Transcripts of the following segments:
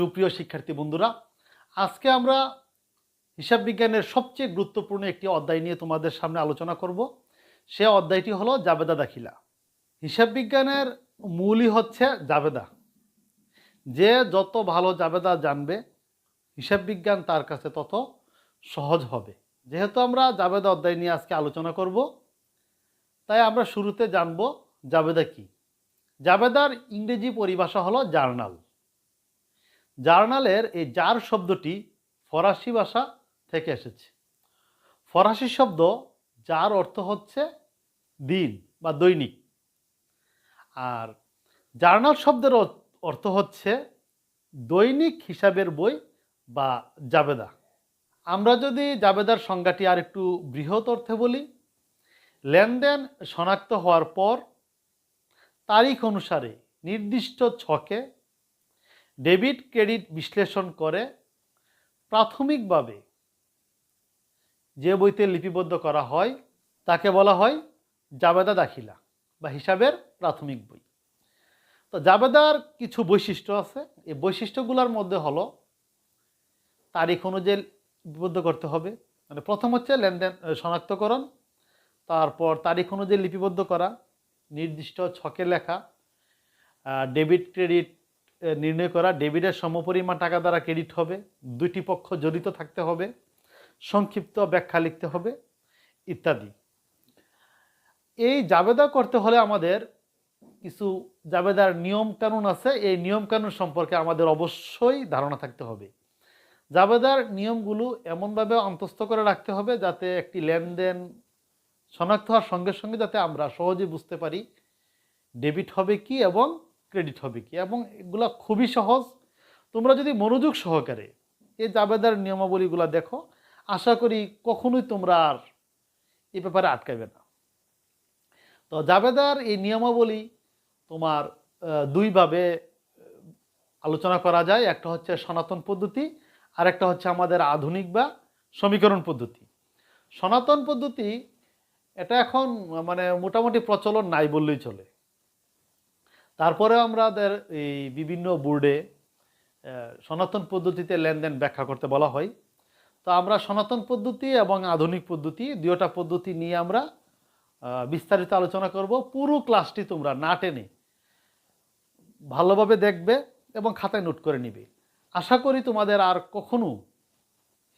সুপ্রিয় শিক্ষার্থী বন্ধুরা, আজকে আমরা হিসাব বিজ্ঞানের সবচেয়ে গুরুত্বপূর্ণ একটি অধ্যায় নিয়ে তোমাদের সামনে আলোচনা করব। সে অধ্যায়টি হলো জাবেদা দাখিলা। হিসাব বিজ্ঞানের মূলই হচ্ছে জাবেদা। যে যত ভালো জাবেদা জানবে, হিসাব বিজ্ঞান তার কাছে তত সহজ হবে। যেহেতু আমরা জাবেদা অধ্যায় নিয়ে আজকে আলোচনা করব, তাই আমরা শুরুতে জানব জাবেদা কি। জাবেদার ইংরেজি পরিভাষা হলো জার্নাল। জার্নালের এই জার শব্দটি ফরাসি ভাষা থেকে এসেছে। ফরাসি শব্দ যার অর্থ হচ্ছে দিন বা দৈনিক। আর জার্নাল শব্দের অর্থ হচ্ছে দৈনিক হিসাবের বই বা জাবেদা। আমরা যদি জাবেদার সংজ্ঞাটি আর একটু বৃহৎ অর্থে বলি, লেনদেন শনাক্ত হওয়ার পর তারিখ অনুসারে নির্দিষ্ট ছকে ডেবিট, ক্রেডিট বিশ্লেষণ করে প্রাথমিকভাবে যে বইতে লিপিবদ্ধ করা হয়, তাকে বলা হয় জাবেদা দাখিলা বা হিসাবের প্রাথমিক বই। তো জাবেদার কিছু বৈশিষ্ট্য আছে। এই বৈশিষ্ট্যগুলোর মধ্যে হলো তারিখ অনুযায়ী লিপিবদ্ধ করতে হবে। মানে প্রথম হচ্ছে লেনদেন শনাক্তকরণ, তারপর তারিখ অনুযায়ী লিপিবদ্ধ করা, নির্দিষ্ট ছকে লেখা ডেবিট, ক্রেডিট নির্ণয় করা, ডেবিটের সমপরিমাণ টাকা দ্বারা ক্রেডিট হবে, দুইটি পক্ষ জড়িত থাকতে হবে, সংক্ষিপ্ত ব্যাখ্যা লিখতে হবে, ইত্যাদি। এই জাবেদা করতে হলে আমাদের কিছু জাবেদার নিয়ম কানুন আছে, এই নিয়ম কানুন সম্পর্কে আমাদের অবশ্যই ধারণা থাকতে হবে। জাবেদার নিয়মগুলো এমনভাবে অন্তস্থ করে রাখতে হবে যাতে একটি লেনদেন শনাক্ত হওয়ার সঙ্গে সঙ্গে যাতে আমরা সহজে বুঝতে পারি, ডেবিট হবে কি এবং ক্রেডিট হবে কি? এবং এগুলো খুবই সহজ। তোমরা যদি মনোযোগ সহকারে এই জাবেদার নিয়মাবলীগুলো দেখো, আশা করি কখনোই তোমরা আর এ ব্যাপারে আটকাবে না। তো জাবেদার এই নিয়মাবলী তোমার দুইভাবে আলোচনা করা যায়। একটা হচ্ছে সনাতন পদ্ধতি আর একটা হচ্ছে আমাদের আধুনিক বা সমীকরণ পদ্ধতি। সনাতন পদ্ধতি, এটা এখন মানে মোটামুটি প্রচলন নাই বললেই চলে। তারপরে আমাদের এই বিভিন্ন বোর্ডে সনাতন পদ্ধতিতে লেনদেন ব্যাখ্যা করতে বলা হয়। তো আমরা সনাতন পদ্ধতি এবং আধুনিক পদ্ধতি দুয়োটা পদ্ধতি নিয়ে আমরা বিস্তারিত আলোচনা করব। পুরো ক্লাসটি তোমরা না টেনে ভালোভাবে দেখবে এবং খাতায় নোট করে নিবে। আশা করি তোমাদের আর কখনো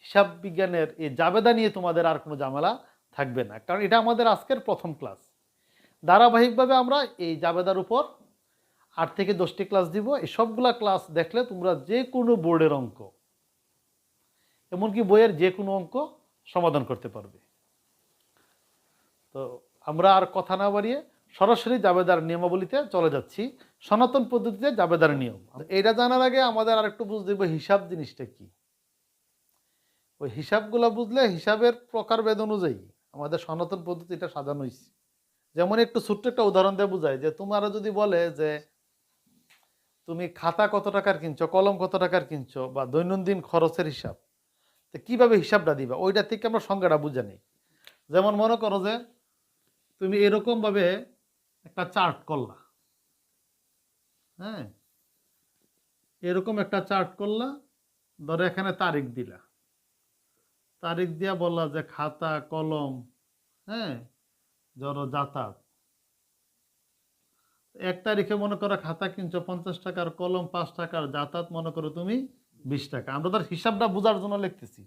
হিসাব বিজ্ঞানের এই জাবেদা নিয়ে তোমাদের আর কোনো ঝামেলা থাকবে না, কারণ এটা আমাদের আজকের প্রথম ক্লাস। ধারাবাহিকভাবে আমরা এই জাবেদার উপর আট থেকে দশটি ক্লাস দিব। এই সবগুলা ক্লাস দেখলে তোমরা যে কোনো বোর্ডের অঙ্ক, এমনকি বইয়ের যে কোনো অঙ্ক সমাধান করতে পারবে। তো আমরা আর কথা না বাড়িয়ে সরাসরি জাবেদার নিয়মাবলীতে চলে যাচ্ছি। সনাতন পদ্ধতিতে জাবেদার নিয়ম। এটা জানার আগে আমাদের আর একটু বুঝতে হবে হিসাব জিনিসটা কি। ওই হিসাবগুলো বুঝলে হিসাবের প্রকারভেদ অনুযায়ী আমাদের সনাতন পদ্ধতিটা সাজানো হয়েছে যেমন একটু ছোট্ট একটা উদাহরণ দিয়ে বোঝায় যে তোমারও যদি বলে যে তুমি খাতা কত টাকার কিনছো, কলম কত টাকার কিনছো বা দৈনন্দিন খরচের হিসাব, তো কীভাবে হিসাবটা দিবা? ওইটা থেকে আমরা সংজ্ঞাটা বুঝে নিই। যেমন মনে করো যে তুমি এরকমভাবে একটা চার্ট করলা হ্যাঁ? এরকম একটা চার্ট করলা, ধরো এখানে তারিখ দিলা। তারিখ দিয়া বললা যে খাতা, কলম হ্যাঁ? ধরো যাতায়াত। এক তারিখে মনে করো খাতা কিনছো, পঞ্চাশ টাকার কলম, পাঁচ টাকার যাতায়াত, মনে করো তুমি বিশ টাকা। আমরা তার হিসাবটা বোঝার জন্য লিখতেছি।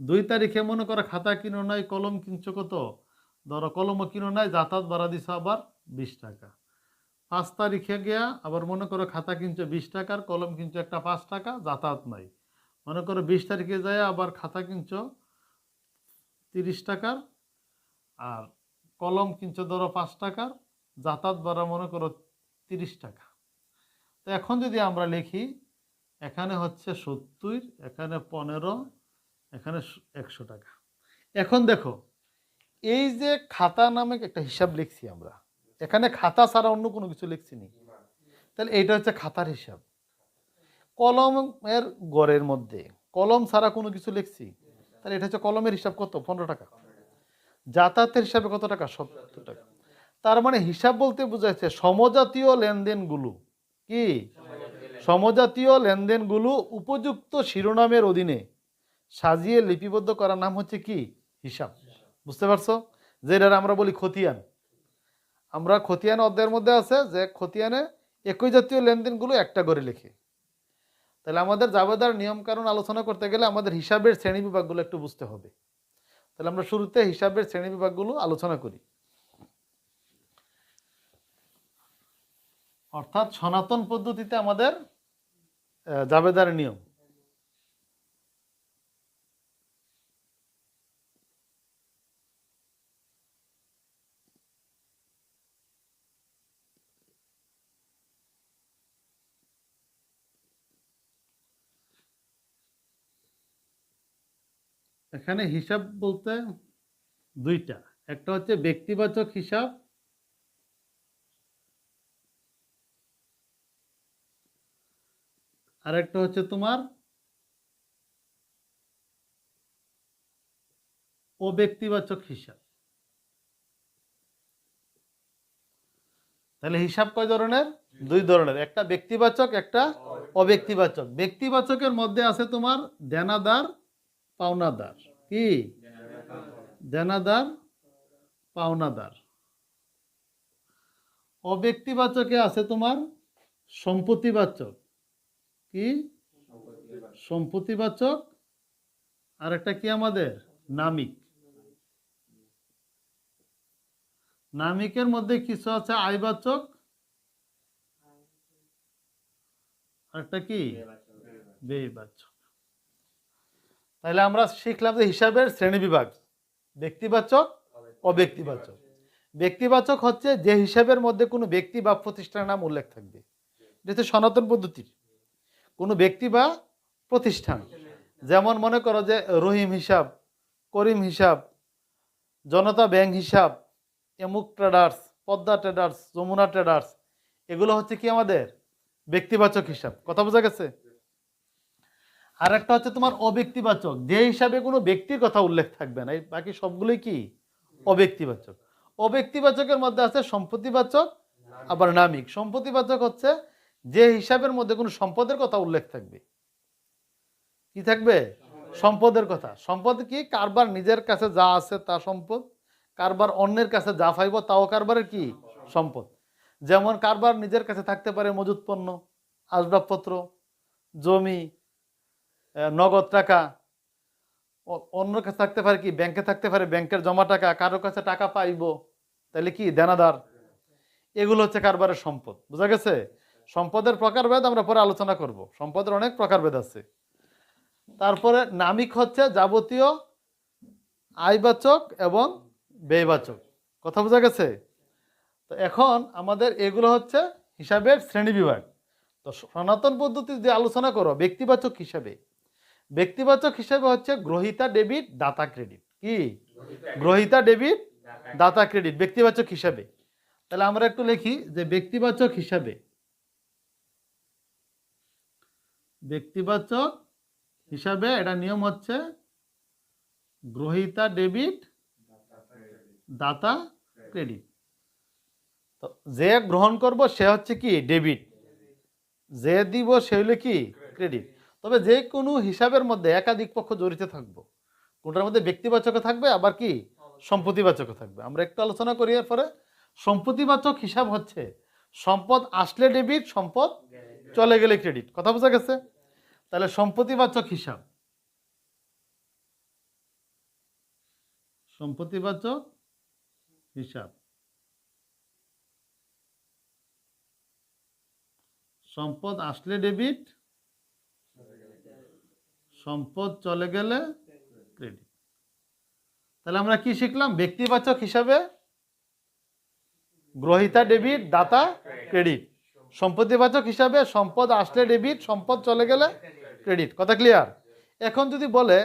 দুই তারিখে মনে করো খাতা কিনো নাই, কলম কিনছো কত? ধরো কলমও কিনো নাই, যাতায়াত ভাড়া দিছো আবার বিশ টাকা। পাঁচ তারিখে গিয়া আবার মনে করো খাতা কিনছো বিশ টাকার, কলম কিনছো একটা পাঁচ টাকা, যাতায়াত নাই। মনে করো বিশ তারিখে যায় আবার খাতা কিনছো তিরিশ টাকার, আর কলম কিনছো ধরো পাঁচ টাকার যাতায়াত ভাড়া মনে করো তিরিশ টাকা। তো এখন যদি আমরা লিখি, এখানে হচ্ছে সত্তর, এখানে পনেরো, এখানে একশো টাকা। এখন দেখো, এই যে খাতা নামে একটা হিসাব লিখছি আমরা, এখানে খাতা ছাড়া অন্য কোনো কিছু লিখছি নি। তাহলে এইটা হচ্ছে খাতার হিসাব। কলমের গড়ের মধ্যে, কলম ছাড়া কোনো কিছু লিখছি, তাহলে এটা হচ্ছে কলমের হিসাব কত? পনেরো টাকা। যাতায়াতের হিসাবে কত টাকা? সত্তর টাকা। তার মানে হিসাব বলতে বোঝাচ্ছে সমজাতীয় লেনদেনগুলো। কি? সমজাতীয় লেনদেনগুলো উপযুক্ত শিরোনামের অধীনে সাজিয়ে লিপিবদ্ধ করার নাম হচ্ছে কি? হিসাব। বুঝতে পারছ? যেটা আমরা বলি খতিয়ান। আমরা খতিয়ান অধ্যায়ের মধ্যে আছে যে খতিয়ানে একই জাতীয় লেনদেনগুলো একটা করে লেখে। তাহলে আমাদের জাবেদার নিয়ম কারণ আলোচনা করতে গেলে আমাদের হিসাবের শ্রেণি বিভাগগুলো একটু বুঝতে হবে। তাহলে আমরা শুরুতে হিসাবের শ্রেণি বিভাগগুলো আলোচনা করি। অর্থাৎ সনাতন পদ্ধতিতে আমাদের জাবেদার নিয়ম। এখানে হিসাব বলতে দুইটা। একটা হচ্ছে ব্যক্তিবাচক হিসাব আর একটা হচ্ছে তোমার অব্যক্তিবাচক হিসাব। তাহলে হিসাব কয় ধরনের? দুই ধরনের একটা ব্যক্তিবাচক একটা অব্যক্তিবাচক। ব্যক্তিবাচকের মধ্যে আছে তোমার দেনাদার পাওনাদার। কি? দেনাদার পাওনাদার। অব্যক্তিবাচকে আছে তোমার সম্পত্তিবাচক। কি? সম্পত্তিবাচক। আর একটা কি আমাদের? নামিক। নামিকের মধ্যে কিছু আছে আয়বাচক। একটা কি? ব্যয়বাচক তাহলে আমরা শিখলাম যে হিসাবের শ্রেণি বিভাগ ব্যক্তিবাচক, অব্যক্তিবাচক। ব্যক্তিবাচক হচ্ছে যে হিসাবের মধ্যে কোনো ব্যক্তি বা প্রতিষ্ঠানের নাম উল্লেখ থাকবে। এটা সনাতন পদ্ধতির। কোনো ব্যক্তি বা প্রতিষ্ঠান। যেমন মনে করো যে রহিম হিসাব, করিম হিসাব, জনতা ব্যাংক হিসাব, এমুক traders Padma traders Jamuna traders এগুলো হচ্ছে কি আমাদের? ব্যক্তিবাচক হিসাব। কথা বোঝা গেছে? আর একটা হচ্ছে তোমার অব্যক্তিবাচক। যে হিসাবে কোনো ব্যক্তির কথা উল্লেখ থাকবে না, এই বাকি সবগুলোই কি? অব্যক্তিবাচক। অব্যক্তিবাচকের মধ্যে আছে সম্পত্তিবাচক আবার নামিক। সম্পত্তিবাচক হচ্ছে যে হিসাবের মধ্যে কোনো সম্পদের কথা উল্লেখ থাকবে। কি থাকবে? সম্পদের কথা। সম্পদ কি? কারবার নিজের কাছে যা আছে তা সম্পদ। কারবার অন্যের কাছে যা পাইব তাও কারবারের কি? সম্পদ। যেমন কারবার নিজের কাছে থাকতে পারে মজুত পণ্য, আসবাবপত্র, জমি নগদ টাকা। অন্যের কাছে থাকতে পারে কি? ব্যাংকে থাকতে পারে, ব্যাংকের জমা টাকা, কারোর কাছে টাকা পাইব তাহলে কি? দেনাদার। এগুলো হচ্ছে কারবারের সম্পদ। বোঝা গেছে? সম্পদের প্রকারভেদ আমরা পরে আলোচনা করব। সম্পদের অনেক প্রকারভেদ আছে। তারপরে নামিক হচ্ছে যাবতীয় আয়বাচক এবং ব্যয়বাচক। কথা বোঝা গেছে? তো এখন আমাদের এগুলো হচ্ছে হিসাবের শ্রেণি বিভাগ। তো সনাতন পদ্ধতি যে আলোচনা করো, ব্যক্তিবাচক হিসাবে। ব্যক্তিবাচক হিসাবে হচ্ছে গ্রহিতা ডেবিট, দাতা ক্রেডিট। কি? গ্রহিতা ডেবিট, দাতা ক্রেডিট, ব্যক্তিবাচক হিসাবে। তাহলে আমরা একটু লিখি যে ব্যক্তিবাচক হিসাবে ব্যক্তিবাচক হিসাবে এটা নিয়ম হচ্ছে গ্রহিতা ডেবিট, দাতা ক্রেডিট। তো যে গ্রহণ করব সে হচ্ছে কি? ডেবিট। যে দিব সে হলো কি? ক্রেডিট। তবে যে কোনো হিসাবের মধ্যে একাধিক পক্ষ জড়িত থাকব। কোনটার মধ্যে ব্যক্তিবাচক থাকবে, আবার কি? সম্পত্তিবাচক থাকবে। আমরা একটু আলোচনা করি এরপরে। সম্পত্তিবাচক হিসাব হচ্ছে, সম্পদ আসলে ডেবিট, সম্পদ চলে গেলে ক্রেডিট। কথা বোঝা গেছে? তাহলে সম্পত্তিবাচক হিসাব। সম্পত্তিবাচক হিসাব। সম্পদ আসলে ডেবিট, সম্পদ চলে গেলে ক্রেডিট। তাহলে আমরা কি শিখলাম? ব্যক্তিবাচক হিসাবে গ্রহিতা ডেবিট, দাতা ক্রেডিট। সম্পত্তিবাচক হিসাবে সম্পদ আসলে ডেবিট, সম্পদ চলে গেলে ক্রেডিট কথা ক্লিয়ার এখন যদি বলে,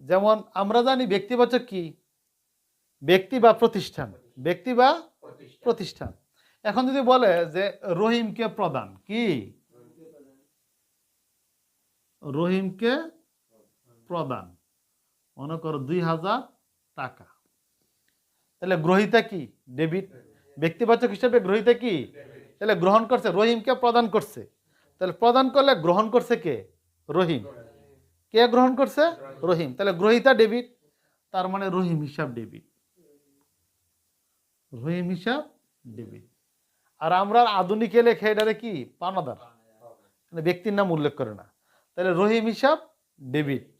যেমন আমরা জানি ব্যক্তিবাচক কি? ব্যক্তি বা প্রতিষ্ঠান, ব্যক্তি বা প্রতিষ্ঠান। এখন যদি বলে যে রহিমকে প্রদান, কি? রহিমকে প্রদান। মনে করো দুই হাজার টাকা। তাহলে গ্রহিতা কি? ডেবিট ব্যক্তিবাচক হিসেবে গ্রহিতা কি? তাহলে গ্রহণ করছে, রহিমকে প্রদান করছে। তাহলে প্রদান করলে গ্রহণ করছে কে? রহিম। কে গ্রহণ করছে? রহিম। তাহলে গ্রহিতা ডেবিট, তার মানে রহিম হিসাব ডেবিট। রহিম হিসাব ডেবিট। আর আমরা আধুনিকে লেখে এটারে কি? পানাদার। মানে ব্যক্তির নাম উল্লেখ করে না। তাহলে রহিম হিসাব ডেবিট।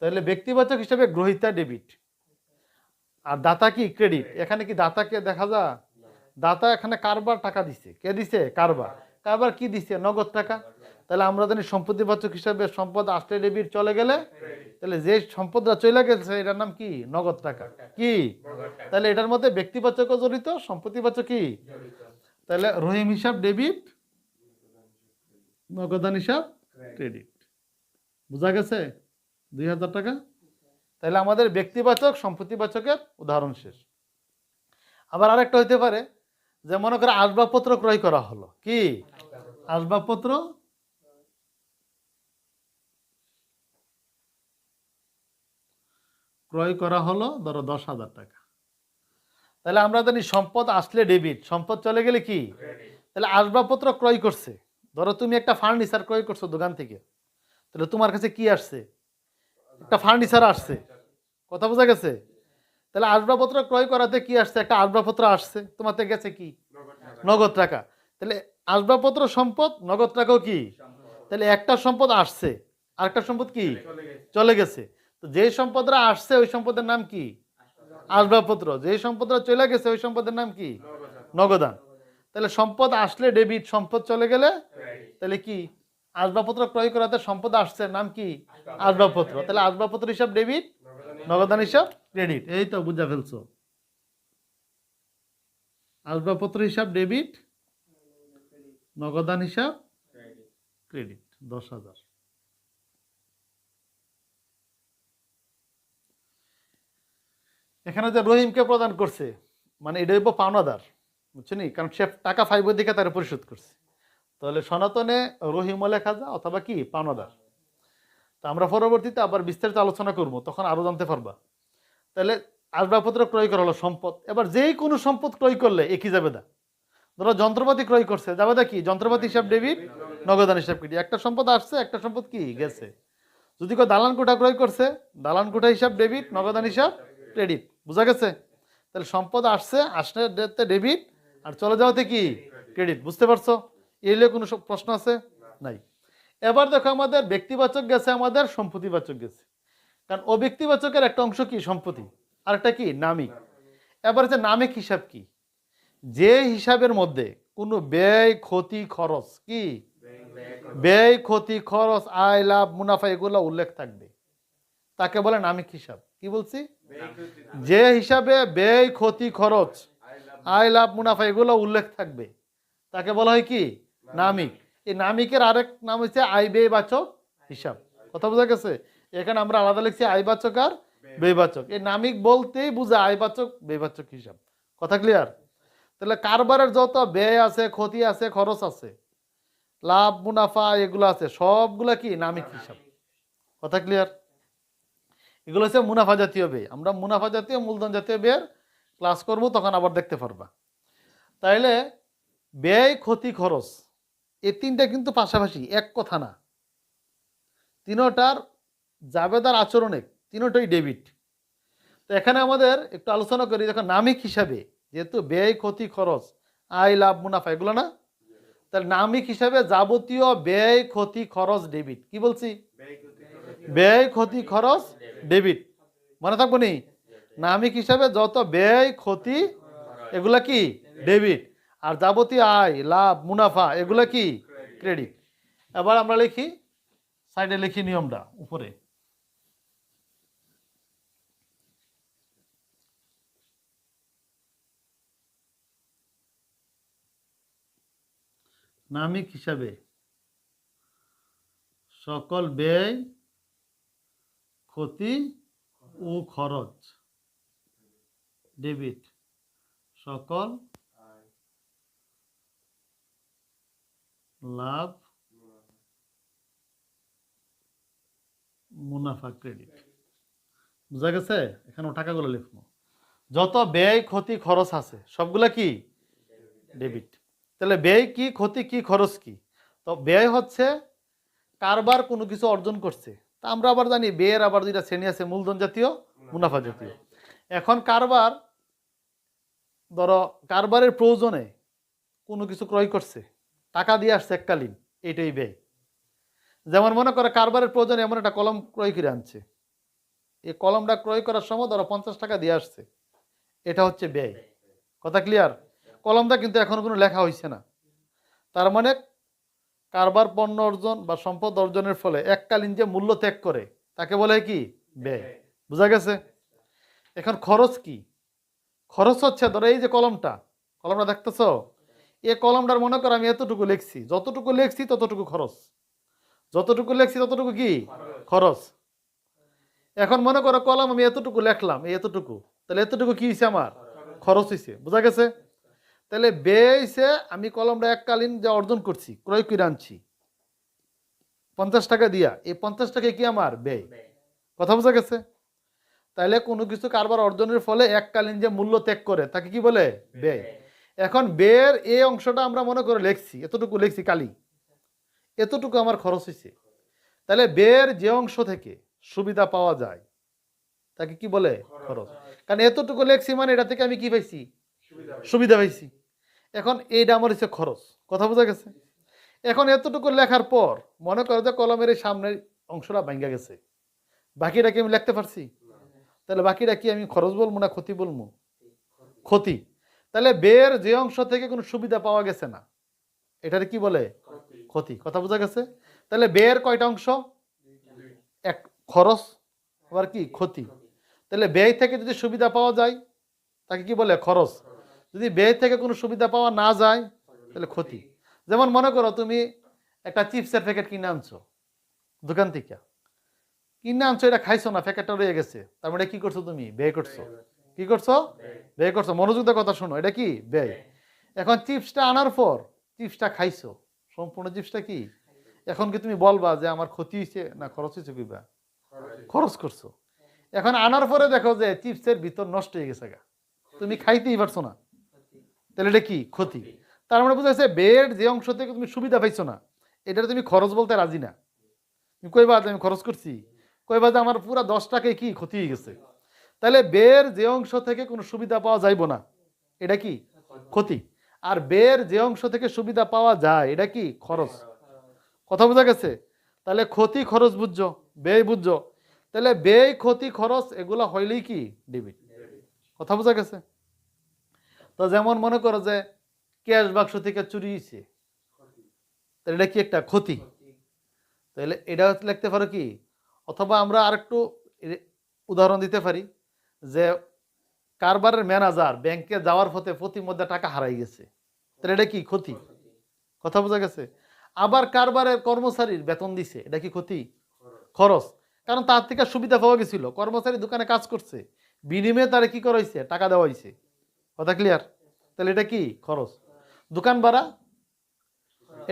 তাহলে ব্যক্তিবাচক হিসাবে গ্রহিতা ডেবিট। আর দাতা কি? ক্রেডিট। এখানে কি দাতাকে দেখা যা দাতা এখানে কারবার টাকা দিছে। কে দিছে? কারবার। কারবার কি দিচ্ছে? নগদ টাকা? তাহলে আমরা জানি সম্পত্তিবাচক হিসাবে সম্পদ আসলে ডেবিট চলে গেলে, তাহলে যে সম্পদটা চলে গেছে, এটার নাম কি? নগদ টাকা। কি? তাহলে এটার মধ্যে ব্যক্তিবাচকও জড়িত, সম্পত্তিবাচক কি? তাহলে রহিম হিসাব, ডেবিট, নগদান হিসাব, ক্রেডিট। বোঝা গেছে? দুই হাজার টাকা? তাহলে আমাদের ব্যক্তিবাচক, সম্পত্তিবাচকের উদাহরণ শেষ। আবার আরেকটা হইতে পারে। যে মনে করে আসবাবপত্র ক্রয় করা হলো। কি? আসবাবপত্র? ক্রয় করা হলো ধরো দশ হাজার টাকা। তাহলে আমরা জানি সম্পদ আসলে ডেবিট সম্পদ চলে গেলে কি? তাহলে আসবাবপত্র ক্রয় করছে। ধরো তুমি একটা ফার্নিচার ক্রয় করছ দোকান থেকে। তাহলে তোমার কাছে কি আসছে? একটা ফার্নিচার আসছে। কথা বোঝা গেছে? তাহলে আসবাবপত্র ক্রয় করাতে কি আসছে? একটা আসবাবপত্র আসছে। তোমাতে গেছে কি? নগদ টাকা। তাহলে আসবাবপত্র সম্পদ, নগদ টাকাও কি? তাহলে একটা সম্পদ আসছে। আরেকটা সম্পদ কি? চলে গেছে। তো যে সম্পদরা আসছে, ওই সম্পদের নাম কি? আসবাবপত্র। যে সম্পদরা চলে গেছে, ওই সম্পদের নাম কি? নগদান। তাহলে সম্পদ আসলে ডেবিট, সম্পদ চলে গেলে তাহলে কি? আসবাবপত্র ক্রয় করাতে সম্পদ আসছে, নাম কি? আসবাবপত্র। তাহলে আসবাবপত্র হিসাব ডেবিট নগদান হিসাব ক্রেডিট এই তো বুঝা ফেলছো। আসবাবপত্র হিসাব ডেবিট নগদান হিসাব ক্রেডিট দশ হাজার। এখানে যে রহিমকে প্রদান করছে মানে এটা হইব পাওনাদার বুঝছেন? কারণ সে টাকা ফাইভ দিকে তারা পরিশোধ করছে। তাহলে সনাতনে রহিমও লেখা যা অথবা কি? পাওনাদার। আমরা পরবর্তীতে আবার বিস্তারিত আলোচনা করব, তখন আরও জানতে পারবা। তাহলে আসবাবপত্র ক্রয় করা হলো সম্পদ। এবার যেই কোনো সম্পদ ক্রয় করলে একই যাবে দা ধরো যন্ত্রপাতি ক্রয় করছে যাবে দা কি? যন্ত্রপাতি হিসাব ডেবিট নগদান হিসাব ক্রেডিট। একটা সম্পদ আসছে, একটা সম্পদ কি? গেছে। যদি কেউ দালান কোঠা ক্রয় করছে, দালান কোঠা হিসাব ডেবিট নগদান হিসাব ক্রেডিট। বুঝা গেছে? তাহলে সম্পদ আসছে আসলে ডেবিট, আর চলে যাওয়াতে কি? ক্রেডিট। বুঝতে পারছ? এলে কোনো প্রশ্ন আছে? নাই। এবার দেখো আমাদের ব্যক্তিবাচক গেছে, আমাদের সম্পত্তিবাচক গেছে। কারণ অব্যক্তিবাচকের একটা অংশ কি? সম্পত্তি আর একটা কি? নামিক এবার হচ্ছে নামিক হিসাব কি? যে হিসাবের মধ্যে কোনো ব্যয়, ক্ষতি, খরচ কি? ব্যয়, ক্ষতি, খরচ, আয়, লাভ, মুনাফা এগুলো উল্লেখ থাকবে। তাকে বলে নামিক হিসাব। কি বলছি? যে হিসাবে ব্যয়, ক্ষতি, খরচ, আয়, লাভ, মুনাফা এগুলো উল্লেখ থাকবে, তাকে বলা হয় কি? নামিক। এই নামিকের আরেক নাম হচ্ছে আয় ব্যয়বাচক হিসাব। কথা বোঝা গেছে? এখানে আমরা আলাদা লিখছি আয়বাচক আর ব্যয়বাচক এই নামিক বলতেই বুঝা আয়বাচক ব্যয়বাচক হিসাব। কথা ক্লিয়ার তাহলে কারবারের যত ব্যয় আছে, ক্ষতি আছে, খরচ আছে, লাভ, মুনাফা এগুলো আছে, সবগুলা কি? নামিক হিসাব। কথা ক্লিয়ার এগুলো হচ্ছে মুনাফা জাতীয় ব্যয়। আমরা মুনাফা জাতীয়, মূলধন জাতীয় ব্যয়ের ক্লাস করব, তখন আবার দেখতে পারবা। তাইলে ব্যয়, ক্ষতি, খরচ এই তিনটা কিন্তু পাশাপাশি, এক কথা না। তিনোটার জাবেদার আচরণে তিনোটাই ডেবিট। তো এখানে আমাদের একটু আলোচনা করি, দেখো নামিক হিসাবে, যেহেতু ব্যয়, ক্ষতি, খরচ, আয়, লাভ, মুনাফা, এগুলো না? তাহলে নামিক হিসাবে যাবতীয় ব্যয়, ক্ষতি, খরচ, ডেবিট, কি বলছি? ব্যয়, ক্ষতি, খরচ, ডেবিট, মনে থাকব নি? নামিক হিসাবে যত ব্যয়, ক্ষতি, এগুলা কি? ডেবিট। আর যাবতীয় আয় লাভ মুনাফা এগুলো কি? ক্রেডিট এবার আমরা লিখি সাইডে লিখি নিয়মটা উপরে। নামিক হিসাবে সকল ব্যয় ক্ষতি ও খরচ। ডেবিট সকল লাভ, মুনাফা ক্রেডিট বুঝা গেছে? এখানে টাকাগুলো লিখব। যত ব্যয়, ক্ষতি, খরচ আছে, সবগুলা কি? ডেবিট তাহলে ব্যয় কি, ক্ষতি কি, খরচ কি? তো ব্যয় হচ্ছে কারবার কোনো কিছু অর্জন করছে। তা আমরা আবার জানি, ব্যয়ের আবার দুইটা শ্রেণি আছে, মূলধন জাতীয়, মুনাফা জাতীয়। এখন কারবার, ধরো, কারবারের প্রয়োজনে কোনো কিছু ক্রয় করছে। টাকা দিয়ে আসছে এককালীন এইটাই ব্যয়। যেমন মনে করে কারবারের প্রয়োজনে এমন একটা কলম ক্রয় করে আনছে। এই কলমটা ক্রয় করার সময় ধরো পঞ্চাশ টাকা দিয়ে আসছে। এটা হচ্ছে ব্যয়। কথা ক্লিয়ার কলমটা কিন্তু এখনও কোনো লেখা হয়েছে না। তার মানে কারবার পণ্য অর্জন বা সম্পদ অর্জনের ফলে এককালীন যে মূল্য ত্যাগ করে, তাকে বলে কি? ব্যয়। বুঝা গেছে? এখন খরচ কি? খরচ হচ্ছে ধরো এই যে কলমটা কলমটা দেখতেছ? এই কলমটার মনে করো আমি এতটুকু লিখছি। যতটুকু লিখছি ততটুকু খরচ। যতটুকু লিখছি ততটুকু কি? খরচ। এখন মনে করো কলম আমি এতটুকু লেখলাম, এই এতটুকু। তাহলে এতটুকু কি হয়েছে আমার? খরচ হয়েছে বোঝা গেছে? তাহলে ব্যয় হয়েছে আমি কলমটা এককালীন যা অর্জন করছি, ক্রয় করে আনছি। পঞ্চাশ টাকা দিয়া, এই পঞ্চাশ টাকা কি আমার? ব্যয়। কথা বোঝা গেছে? তাহলে কোনো কিছু কারবার অর্জনের ফলে এককালীন যে মূল্য ত্যাগ করে, তাকে কি বলে? ব্যয়। এখন বের এই অংশটা আমরা মনে করে লিখছি, এতটুকু লিখছি কালি এতটুকু আমার খরচ হয়েছে। তাহলে ব্যয়ের যে অংশ থেকে সুবিধা পাওয়া যায়, তাকে কি বলে? খরচ। কারণ এতটুকু লেখছি মানে এটা থেকে আমি কি পাইছি? সুবিধা পাইছি। এখন এইটা আমার হচ্ছে খরচ। কথা বোঝা গেছে? এখন এতটুকু লেখার পর মনে করো যে কলমের এই সামনের অংশটা ভাঙ্গা গেছে। বাকিটা কি আমি লিখতে পারছি? তাহলে বাকিটা কি আমি খরচ বলব না ক্ষতি বলব? ক্ষতি। তাহলে বের যে অংশ থেকে কোনো সুবিধা পাওয়া গেছে না এটার কি বলে? ক্ষতি। কথা বোঝা গেছে? তাহলে বের কয়টা অংশ? এক খরচ আবার কি? ক্ষতি। তাহলে ব্যয় থেকে যদি সুবিধা পাওয়া যায় তাকে কি বলে? খরচ। যদি ব্যয় থেকে কোনো সুবিধা পাওয়া না যায় তাহলে ক্ষতি। যেমন মনে করো তুমি একটা চিপসের প্যাকেট কিনে আনছো দোকান থেকে। কিনে আনছো এটা খাইছো না প্যাকেটটা রয়ে গেছে। তার মানে কি করছ তুমি? ব্যয় করছ। কি করছ? ব্যয়। করছ। মনোযোগ দিয়ে কথা শোনো এটা কি? ব্যয়। এখন চিপসটা আনার পর চিপসটা খাইছো। সম্পূর্ণ চিপসটা কি? এখন কি তুমি বলবা যে আমার ক্ষতি হয়েছে না খরচ হয়েছে কিবা খরচ করছ। এখন আনার পরে দেখো যে চিপসের ভিতর নষ্ট হয়ে গেছে গা। তুমি খাইতেই পারছ না। তাহলে এটা কি? ক্ষতি। তার মানে বোঝা যাচ্ছে বেড যে অংশ থেকে তুমি সুবিধা পাইছো না এটা তুমি খরচ বলতে রাজি না। তুমি কইবা আমি খরচ করছি। কইবা যে আমার পুরো দশ টাকায় কি ক্ষতি হয়ে গেছে? তাহলে বের যে অংশ থেকে কোনো সুবিধা পাওয়া যাইব না, এটা কি? ক্ষতি। আর বের যে অংশ থেকে সুবিধা পাওয়া যায়, এটা কি? খরচ। কথা বোঝা গেছে? তাহলে ক্ষতি খরচ বুঝছ, ব্যয় বুঝছ। তাহলে ব্যয়, ক্ষতি, খরচ, এগুলো হইলেই কি? ডেবিট কথা বোঝা গেছে? তো যেমন মনে করো যে ক্যাশ বাক্স থেকে চুরি হয়েছে এটা কি একটা ক্ষতি? তাহলে এটা লিখতে পারো কি? অথবা আমরা আরেকটু উদাহরণ দিতে পারি। যে কারবারের ম্যানেজার ব্যাংকে যাওয়ার পথে প্রতি মধ্যে টাকা হারাই গেছে। তাহলে এটা কি ক্ষতি? কথা বোঝা গেছে? আবার কারবারের কর্মচারীর বেতন দিছে, এটা কি ক্ষতি? খরচ। কারণ তার থেকে সুবিধা পাওয়া গেছিল, কর্মচারী দোকানে কাজ করছে, বিনিময়ে তারা কি করা হয়েছে টাকা দেওয়া হয়েছে কথা ক্লিয়ার তাহলে এটা কি? খরচ। দোকান ভাড়া?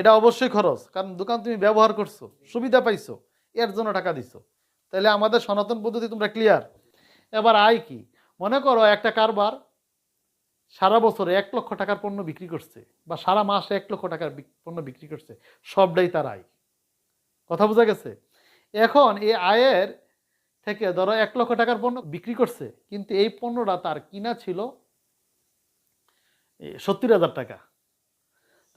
এটা অবশ্যই খরচ, কারণ দোকান তুমি ব্যবহার করছ, সুবিধা পাইছো, এর জন্য টাকা দিছো। তাহলে আমাদের সনাতন পদ্ধতি তোমরা ক্লিয়ার এবার আয় কি? মনে করো একটা কারবার সারা বছরে এক লক্ষ টাকার পণ্য বিক্রি করছে বা সারা মাসে এক লক্ষ টাকার পণ্য বিক্রি করছে, সবটাই তার আয়। কথা বোঝা গেছে? এখন এই আয়ের থেকে ধরো এক লক্ষ টাকার পণ্য বিক্রি করছে, কিন্তু এই পণ্যটা তার কিনা ছিল সত্তর হাজার টাকা।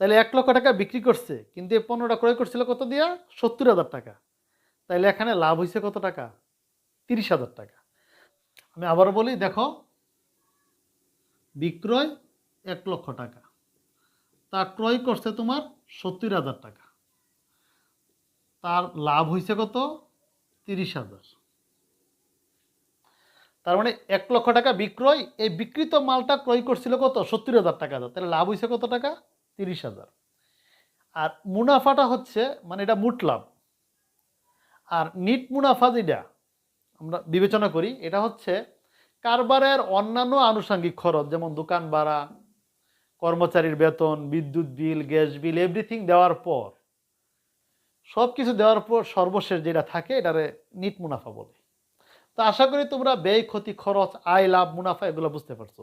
তাহলে এক লক্ষ টাকা বিক্রি করছে, কিন্তু এই পণ্যটা ক্রয় করছিল কত দিয়া? সত্তর হাজার টাকা। তাইলে এখানে লাভ হয়েছে কত টাকা? তিরিশ হাজার টাকা। আমি আবার বলি, দেখো, বিক্রয় এক লক্ষ টাকা। তা ক্রয় করছে তোমার সত্তর হাজার টাকা। তার লাভ হয়েছে কত? তিরিশ হাজার। তার মানে এক লক্ষ টাকা বিক্রয়, এই বিক্রিত মালটা ক্রয় করছিল কত? সত্তর হাজার টাকা তাহলে লাভ হয়েছে কত টাকা? তিরিশ হাজার। আর মুনাফাটা হচ্ছে মানে এটা মুট লাভ। আর নিট মুনাফা যেটা আমরা বিবেচনা করি, এটা হচ্ছে কারবারের অন্যান্য আনুষঙ্গিক খরচ, যেমন দোকান ভাড়া, কর্মচারীর বেতন, বিদ্যুৎ বিল, গ্যাস বিল এভরিথিং দেওয়ার পর সব কিছু দেওয়ার পর সর্বশেষ যেটা থাকে, এটারে নিট মুনাফা বলে। তো আশা করি তোমরা ব্যয়, ক্ষতি, খরচ, আয়, লাভ, মুনাফা এগুলো বুঝতে পারছ।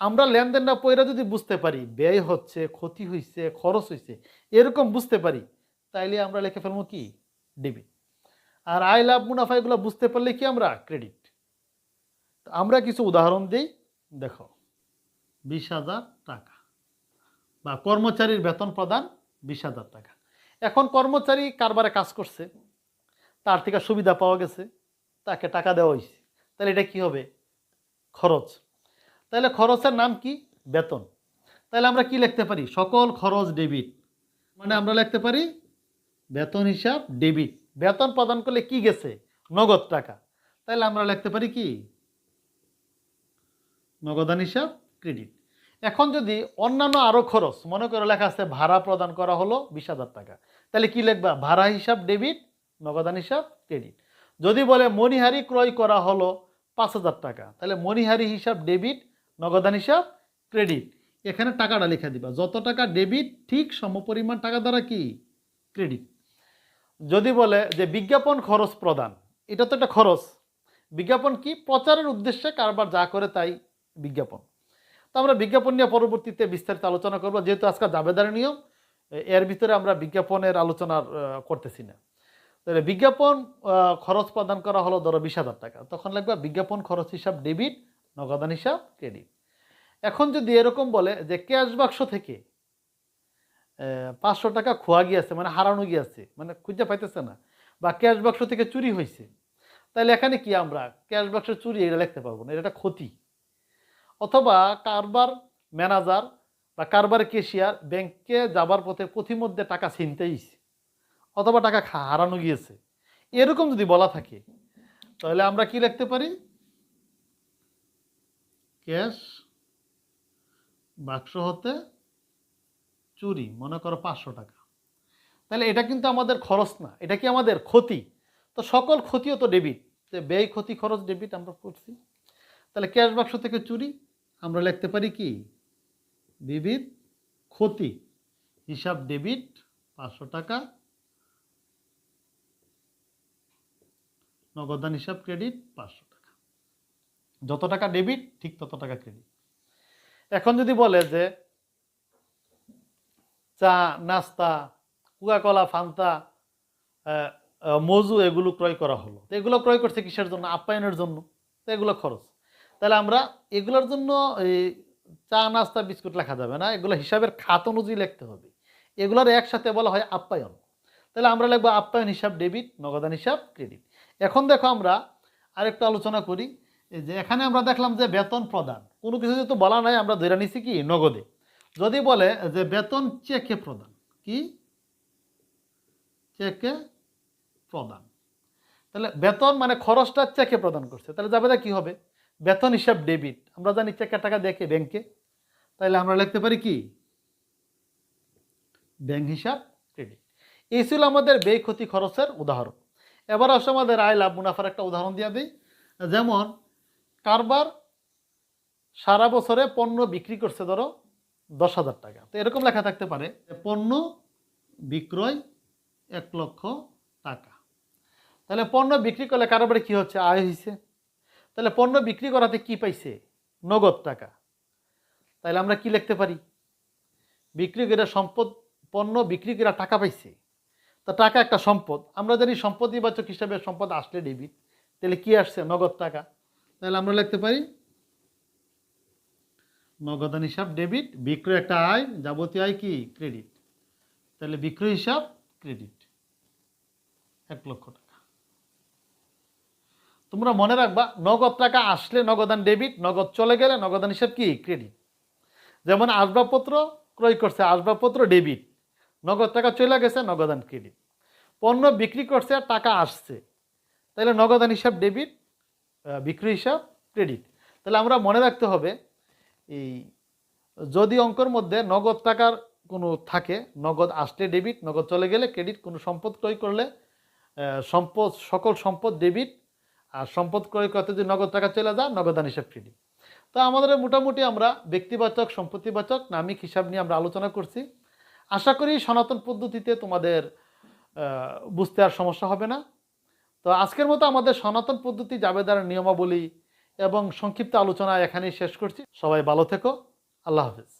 আমরা লেনদেনটা পয়রা যদি বুঝতে পারি, ব্যয় হচ্ছে, ক্ষতি হয়েছে খরচ হয়েছে এরকম বুঝতে পারি, তাইলে আমরা লিখে ফেলব কি? ডেবিট আর আই লাভ মুনাফা এগুলো বুঝতে পারলে কি আমরা? ক্রেডিট আমরা কিছু উদাহরণ দিই। দেখো, বিশ হাজার টাকা বা কর্মচারীর বেতন প্রদান বিশ হাজার টাকা। এখন কর্মচারী কারবারে কাজ করছে, তার থেকে সুবিধা পাওয়া গেছে, তাকে টাকা দেওয়া হয়েছে তাহলে এটা কি হবে? খরচ। তাহলে খরচের নাম কি? বেতন। তাহলে আমরা কি লিখতে পারি? সকল খরচ ডেবিট মানে আমরা লিখতে পারি বেতন হিসাব ডেবিট বেতন প্রদান করলে কি গেছে? নগদ টাকা। তাহলে আমরা লিখতে পারি কি? নগদান হিসাব ক্রেডিট এখন যদি অন্যান্য আরও খরচ, মনে করে লেখা আছে ভাড়া প্রদান করা হলো বিশ হাজার টাকা। তাহলে কি লিখবা? ভাড়া, হিসাব ডেবিট নগদান হিসাব ক্রেডিট যদি বলে মণিহারি ক্রয় করা হলো পাঁচ হাজার টাকা তাহলে মণিহারি হিসাব ডেবিট নগদান হিসাব ক্রেডিট এখানে টাকাটা লিখে দিবা। যত টাকা ডেবিট ঠিক সমপরিমাণ টাকা দ্বারা কি? ক্রেডিট যদি বলে যে বিজ্ঞাপন খরচ প্রদান, এটা তো একটা খরচ। বিজ্ঞাপন কি? প্রচারের উদ্দেশ্যে কারবার যা করে তাই বিজ্ঞাপন। তো আমরা বিজ্ঞাপন নিয়ে পরবর্তীতে বিস্তারিত আলোচনা করব, যেহেতু আজকাল জাবেদার নিয়ম এর ভিতরে আমরা বিজ্ঞাপনের আলোচনা করতেছি না। তাহলে বিজ্ঞাপন খরচ প্রদান করা হলো ধরো বিশ হাজার টাকা। তখন লাগবে বিজ্ঞাপন খরচ হিসাব ডেবিট, নগদান হিসাব, ক্রেডিট। এখন যদি এরকম বলে যে ক্যাশ বাক্স থেকে পাঁচশো টাকা খোয়া গিয়েছে মানে হারানো গিয়েছে মানে খুঁজে পাইতেছে না। বা ক্যাশ বাক্স থেকে চুরি হয়েছে তাহলে এখানে কি আমরা ক্যাশ বাক্স চুরি এটা লিখতে পারব না? এটা একটা ক্ষতি। অথবা কারবার ম্যানেজার বা কারবার কেশিয়ার ব্যাংকে যাবার পথে পথিমধ্যে টাকা ছিনতেইছে, অথবা টাকা হারানো গিয়েছে। এরকম যদি বলা থাকে, তাহলে আমরা কি লিখতে পারি? ক্যাশ বাক্স হতে চুরি, মনে করো পাঁচশো টাকা। তাহলে এটা কিন্তু আমাদের খরচ না, এটা কি আমাদের ক্ষতি? তো সকল ক্ষতিও তো ডেবিট যে ব্যয়, ক্ষতি, খরচ ডেবিট আমরা করছি। তাহলে ক্যাশ বাক্স থেকে চুরি, আমরা লিখতে পারি কি? বিবিধ ক্ষতি, হিসাব ডেবিট পাঁচশো টাকা। নগদান হিসাব ক্রেডিট পাঁচশো টাকা। যত টাকা ডেবিট ঠিক তত টাকা ক্রেডিট এখন যদি বলে যে চা, নাস্তা কোকাকলা ফান্তা মজু এগুলো ক্রয় করা হলো। তো এগুলো ক্রয় করছে কিসের জন্য? আপ্যায়নের জন্য। তো এগুলো খরচ। তাহলে আমরা এগুলোর জন্য এই চা, নাস্তা, বিস্কুট লেখা যাবে না। এগুলো হিসাবের খাত অনুযায়ী লিখতে হবে। এগুলোর একসাথে বলা হয় আপ্যায়ন। তাহলে আমরা লিখব আপ্যায়ন হিসাব ডেবিট নগদান হিসাব, ক্রেডিট। এখন দেখো আমরা আরেকটু আলোচনা করি। যে এখানে আমরা দেখলাম যে বেতন প্রদান। কোনো কিছু যেহেতু বলা নাই, আমরা ধরে নিছি কি? নগদে। যদি বলে যে বেতন চেকে প্রদান, কি? চেকে প্রদান। তাহলে বেতন মানে খরচটা চেকে প্রদান করছে। তাহলে যাবে কি হবে? বেতন হিসাব ডেবিট। আমরা জানি চেকের টাকা দেখে ব্যাংকে তাহলে আমরা লিখতে পারি কি? ব্যাংক হিসাব ক্রেডিট এই ছিল আমাদের ব্যয় ক্ষতি খরচের উদাহরণ। এবার আসলে আমাদের আয় লাভ মুনাফার একটা উদাহরণ দিয়ে দিই। যেমন, কারবার সারা বছরে পণ্য বিক্রি করছে, ধরো দশ হাজার টাকা। তো এরকম লেখা থাকতে পারে পণ্য বিক্রয় এক লক্ষ টাকা। তাহলে পণ্য বিক্রি করলে কারবারে কি হচ্ছে? আয় হয়েছে তাহলে পণ্য বিক্রি করাতে কি পাইছে? নগদ টাকা। তাহলে আমরা কি লিখতে পারি? বিক্রি করে সম্পদ, পণ্য বিক্রি করে টাকা পাইছে। তা টাকা একটা সম্পদ। আমরা জানি সম্পদ নির্বাচক হিসাবে সম্পদ আসলে ডেবিট তাহলে কি আসছে? নগদ টাকা। তাহলে আমরা লিখতে পারি নগদান হিসাব ডেবিট বিক্রয় একটা আয়, যাবতীয় আয় কি? ক্রেডিট তাহলে বিক্রয় হিসাব ক্রেডিট এক লক্ষ টাকা। তোমরা মনে রাখবা, নগদ টাকা আসলে নগদান ডেবিট নগদ চলে গেলে নগদান হিসাব কি? ক্রেডিট যেমন আসবাবপত্র ক্রয় করছে, আসবাবপত্র ডেবিট নগদ টাকা চলে গেছে নগদান ক্রেডিট পণ্য বিক্রি করছে, টাকা আসছে। তাহলে নগদান হিসাব ডেবিট বিক্রি হিসাব ক্রেডিট তাহলে আমরা মনে রাখতে হবে এই, যদি অঙ্কর মধ্যে নগদ টাকার কোনো থাকে, নগদ আসলে ডেবিট নগদ চলে গেলে ক্রেডিট কোনো সম্পদ ক্রয় করলে সম্পদ, সকল সম্পদ ডেবিট আর সম্পদ ক্রয় করতে যদি নগদ টাকা চলে যায় নগদান হিসাব ক্রেডিট তো আমাদের মোটামুটি আমরা ব্যক্তিবাচক, সম্পত্তিবাচক, নামিক হিসাব নিয়ে আমরা আলোচনা করছি। আশা করি সনাতন পদ্ধতিতে তোমাদের বুঝতে আর সমস্যা হবে না। তো আজকের মতো আমাদের সনাতন পদ্ধতি জাবেদার নিয়মাবলী এবং সংক্ষিপ্ত আলোচনা এখানেই শেষ করছি। সবাই ভালো থেকো। আল্লাহ হাফেজ।